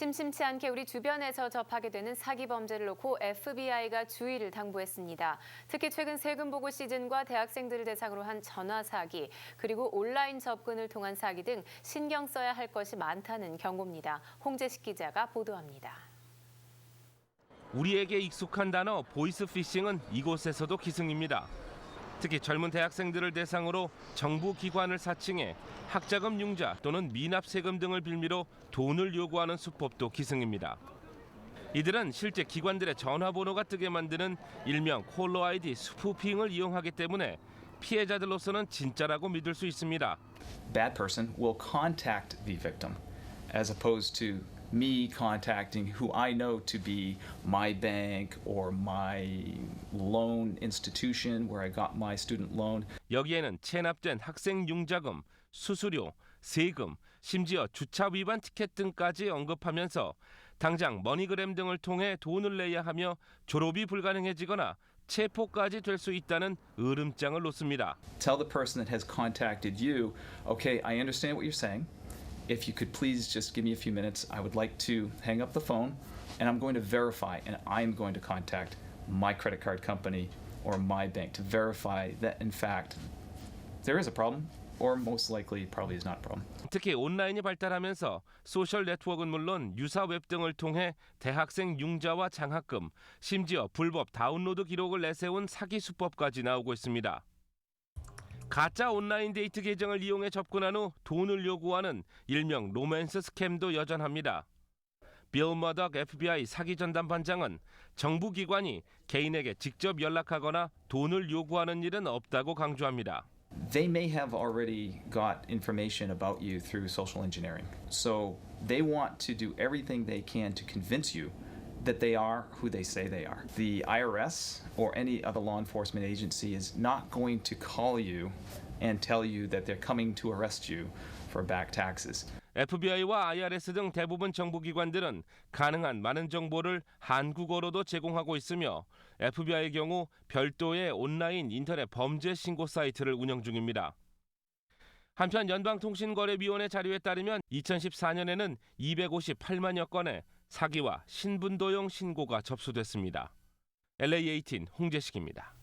심심치 않게 우리 주변에서 접하게 되는 사기 범죄를 놓고 FBI가 주의를 당부했습니다. 특히 최근 세금 보고 시즌과 대학생들을 대상으로 한 전화 사기, 그리고 온라인 접근을 통한 사기 등 신경 써야 할 것이 많다는 경고입니다. 홍재식 기자가 보도합니다. 우리에게 익숙한 단어 보이스 피싱은 이곳에서도 기승입니다. 특히 젊은 대학생들을 대상으로 정부 기관을 사칭해 학자금 융자 또는 미납 세금 등을 빌미로 돈을 요구하는 수법도 기승입니다. 이들은 실제 기관들의 전화번호가 뜨게 만드는 일명 콜러 아이디 스푸핑을 이용하기 때문에 피해자들로서는 진짜라고 믿을 수 있습니다. bad person will contact the victim as opposed to me contacting who I know to be my bank or my loan institution where I got my student loan. 여기에는 체납된 학생 융자금, 수수료, 세금, 심지어 주차 위반 티켓 등까지 언급하면서 당장 머니그램 등을 통해 돈을 내야 하며 졸업이 불가능해지거나 체포까지 될 수 있다는 으름장을 놓습니다. Tell the person that has contacted you, okay, I understand what you're saying. If you could please just give me a few minutes, I would like to hang up the phone and I'm going to verify and I'm going to contact my credit card company or my bank to verify that in fact there is a problem or most likely probably is not a problem. 특히 온라인이 발달하면서 소셜 네트워크는 물론 유사 웹 등을 통해 대학생 융자와 장학금, 심지어 불법 다운로드 기록을 내세운 사기 수법까지 나오고 있습니다. 가짜 온라인 데이트 계정을 이용해 접근한 후 돈을 요구하는 일명 로맨스 스캠도 여전합니다. 빌 머덕 FBI 사기 전담 반장은 정부 기관이 개인에게 직접 연락하거나 돈을 요구하는 일은 없다고 강조합니다. they may have already got information about you through social engineering. So they want to do everything they can to convince you that they are who they say they are. The IRS or any other law enforcement agency is not going to call you and tell you that they're coming to arrest you for back taxes. FBI와 IRS 등 대부분 정부 기관들은 가능한 많은 정보를 한국어로도 제공하고 있으며 FBI의 경우 별도의 온라인 인터넷 범죄 신고 사이트를 운영 중입니다. 한편 연방통신거래위원회 자료에 따르면 2014년에는 258만여 건의 사기와 신분도용 신고가 접수됐습니다. LA18 홍재식입니다.